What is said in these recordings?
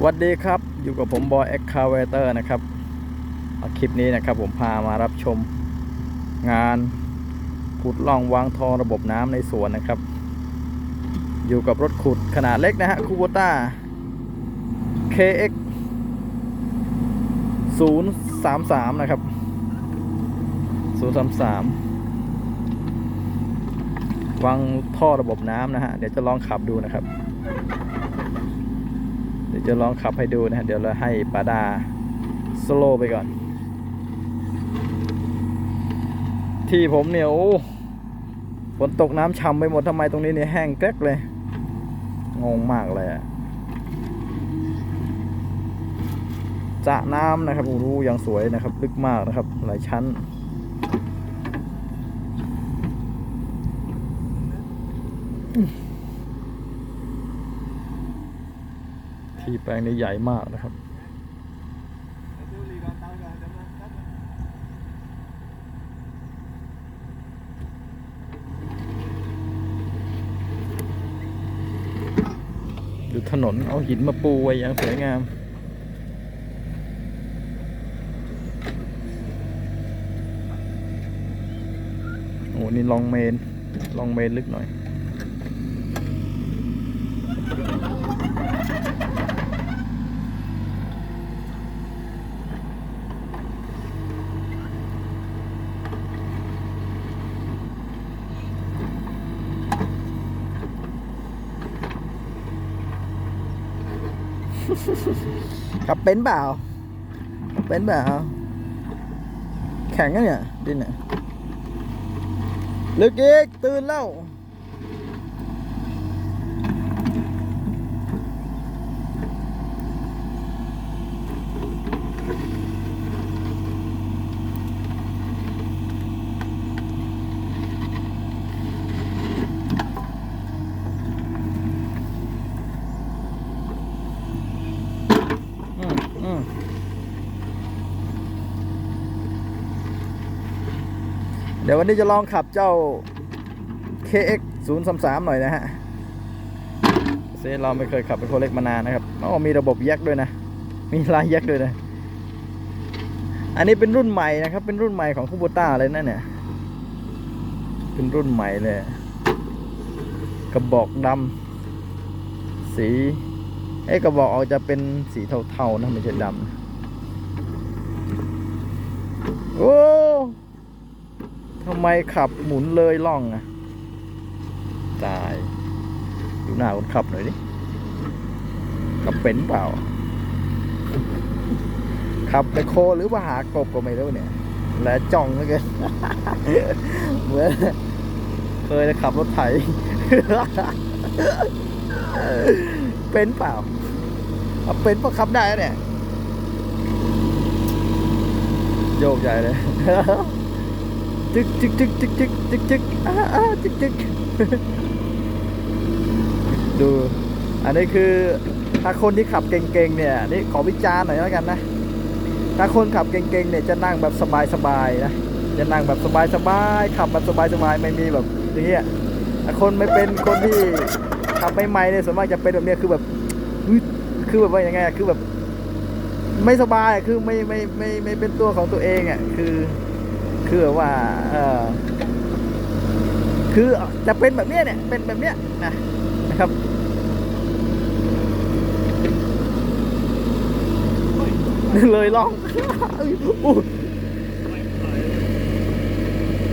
สวัสดีครับอยู่กับผมบอยเอ็กคาเวเตอร์นะครับคลิปนี้นะครับผมพามารับชมงานขุดล่องวางทองระบบน้ำในสวนนะครับ อยู่กับรถขุดขนาดเล็กนะฮะคูโบต้า KX 033 นะครับ 033 วางท่อระบบน้ำนะฮะ เดี๋ยวจะลองขับดูนะครับ ดี๋ยวจะลองขับให้ดูนะฮะเดี๋ยวเราให้ปาดาสโลไปก่อน ที่ผมเนี่ยโอ้ฝนตกน้ำช่ำไปหมดทำไมตรงนี้เนี่ยแห้งแกรกเลย งงมากเลยอะจะน้ำนะครับโอ้โหยังสวยนะครับ ลึกมากนะครับ หลายชั้น ที่แปลงนี้ใหญ่มากนะครับ ดูถนนเอาหินมาปูไว้อย่างสวยงามโอ้นี่ลองเมน ลองเมนลึกหน่อย ขับเป็นเปล่าขับเป็นเปล่าแข็งกันเนี่ยดินเนี่ยลึกอีกตื่นแล้ว อืมอืมเดี๋ยววันนี้จะลองขับเจ้า KX 0 3 3หน่อยนะฮะเซเราไม่เคยขับเป็นโคเล็กมานานนะครับอ๋อมีระบบแยกด้วยนะ มีลายแยกด้วยนะ อันนี้เป็นรุ่นใหม่นะครับ เป็นรุ่นใหม่ของคูโบต้าเลยนะเนี่ย เป็นรุ่นใหม่เลย กระบอกดำสีไอ้กระบอกออกจะเป็นสีเทาๆนะไม่ใช่ดำโอ้ ทำไมขับหมุนเลยล่องอะตายดูหน้าคนขับหน่อยดิขับเป็นเปล่า ขับไปโคหรือว่าหากบก็ไม่รู้เนี่ย และจ้องเหลือเกินเหมือนเคยขับรถไถเป็นเปล่าเอาเป็นปะขับได้แล้วเนี่ยโยกใหญ่เลย จึกจึกจึกจึกจึกจึกจึกอ้าอ้าจึกจึกดู อันนี้คือถ้าคนที่ขับเก่งๆเนี่ยนี่ขอวิจารณ์หน่อยแล้วกันนะ ถ้าคนขับเก่งๆเนี่ยจะนั่งแบบสบายๆนะจะนั่งแบบสบายๆขับแบบสบายๆไม่มีแบบอย่างเงี้ยถ้าคนไม่เป็นคนที่ขับใหม่ๆเนี่ยส่วนมากจะเป็นแบบเนี้ยคือแบบคือแบบว่ายังไงอะคือแบบ ไม่สบายคือไม่ไม่ไม่ไม่เป็นตัวของตัวเองอะคือ คือว่าเออคือจะเป็นแบบเนี้ยเนี่ยเป็นแบบเนี้ยนะนะครับเลยลอง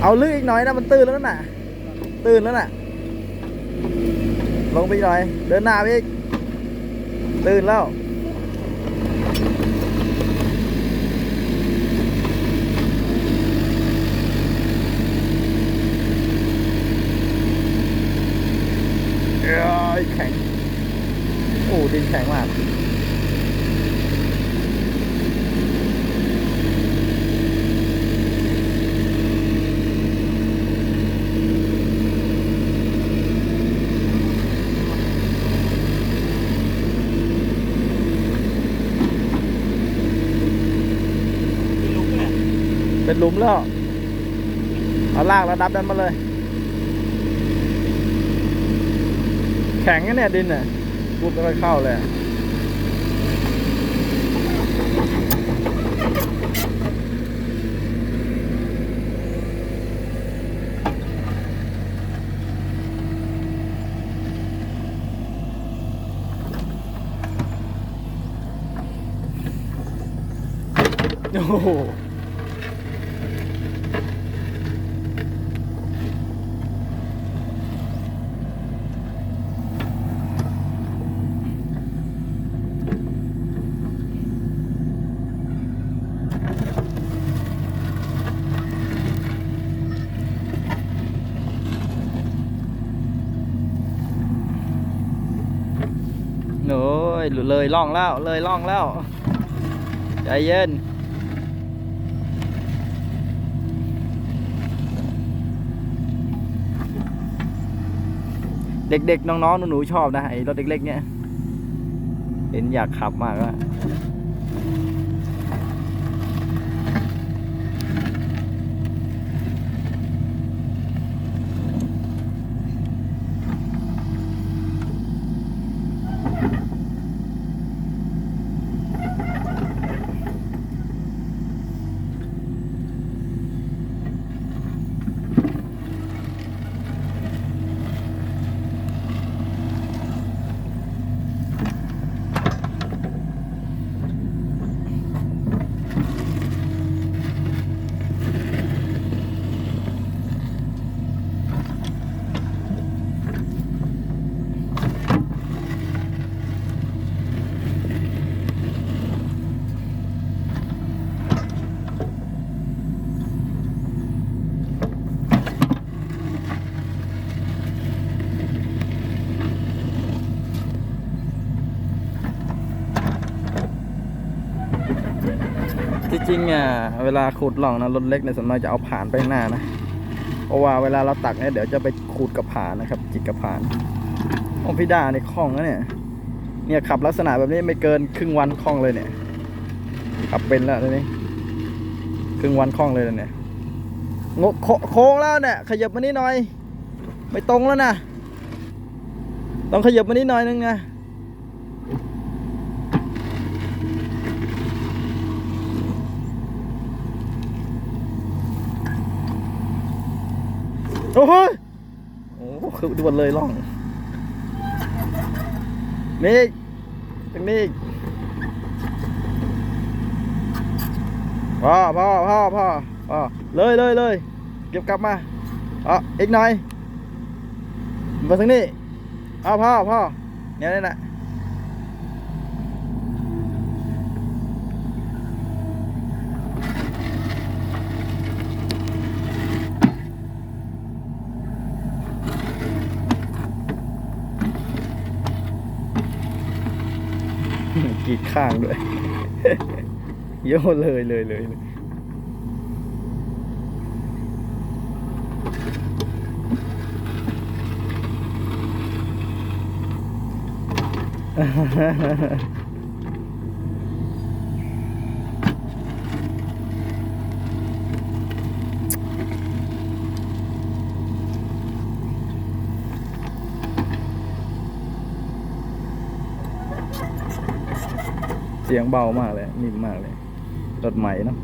เอาลึกอีกหน่อยนะมันตื่นแล้วน่ะ ตื่นแล้วน่ะ ลงไปหน่อย เดินหน้าไปอีกตื่นแล้ว เอ้ยแข็ง โอ้ ดินแข็งมากเป็นหลุมแล้ว เอาลากระดับนั้นมาเลย แข็งนะเนี่ยดินน่ะ พูดไม่ค่อยเข้าเลยโอ้ ยเลยล่องแล้ว เลยล่องแล้ว ใจเย็น เด็กๆ น้องๆ หนูๆ ชอบนะไอ้รถเล็กๆ เนี่ย เห็นอยากขับมากอะที่ จริงอะเวลาขุดหล่องนะรถเล็กในยส่วนมากจะเอาผ่านไปหน้านะเพราะว่าเวลาเราตักเนี่ยเดี๋ยวจะไปขูดกับผ่านนะครับ จิกกับผ่านโอ้พี่ดาในคล่องนะเนี่ย เนี่ยขับลักษณะแบบนี้ไม่เกินครึ่งวันคล่องเลยเนี่ยขับเป็นแล้วนี่ครึ่งวันคล่องเลยเนี่ยงกโคโค้งแล้วเนี่ยขยับมานี่หน่อย ไม่ตรงแล้วนะต้องขยับมานี่หน่อยนึงนะ โอ้โหโอ้โหคือด่วนเลยล่อง นี่อีกตรงนี้อีกพ่อพ่อพ่อพ่อพ่อเลยเลยเลยเก็บกลับมาอ๋ออีกหน่อยมาทางนี้เอาพ่อพ่อเนี่ยนี่แหละีข้างด้วยโยนเลยเลยเลยเลย สียงเบามากเลย นิ่มมากเลยรถใหม่เนาะ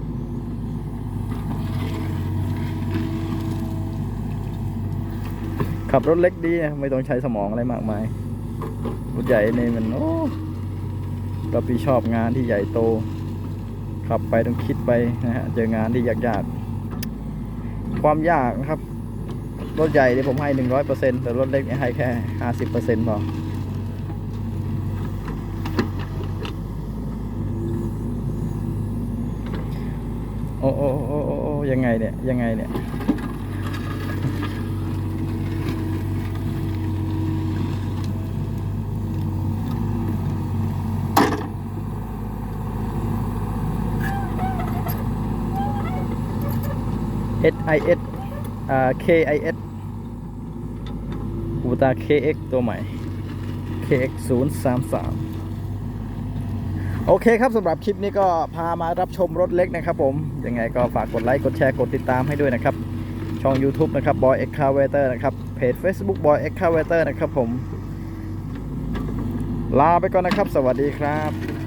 ขับรถเล็กดีนะไม่ต้องใช้สมองอะไรมากมายรถใหญ่นี่มันโอ้รับผิดชอบงานที่ใหญ่โต ขับไปต้องคิดไปนะฮะเจองานที่ยากๆ ความยากนะครับ รถใหญ่เนี่ยผมให้หนึ่งร้อยเปอร์เซ็นต์แต่รถเล็กเนี่ยให้แค่ห้าสิบเปอร์เซ็นต์พอ อ้โอ้โอ้โอ้โอ้ยังไงเนี่ย ยังไงเนี่ย S I S อ่า K I S อุตา KX ตัวใหม่ KX 0 3 3 โอเคครับสำหรับคลิปนี้ก็พามารับชมรถเล็กนะครับผม ยังไงก็ฝากกดไลค์กดแชร์กดติดตามให้ด้วยนะครับ ช่อง YouTube นะครับ Boy Excavator นะครับ เพจ Facebook Boy Excavator นะครับผม ลาไปก่อนนะครับ สวัสดีครับ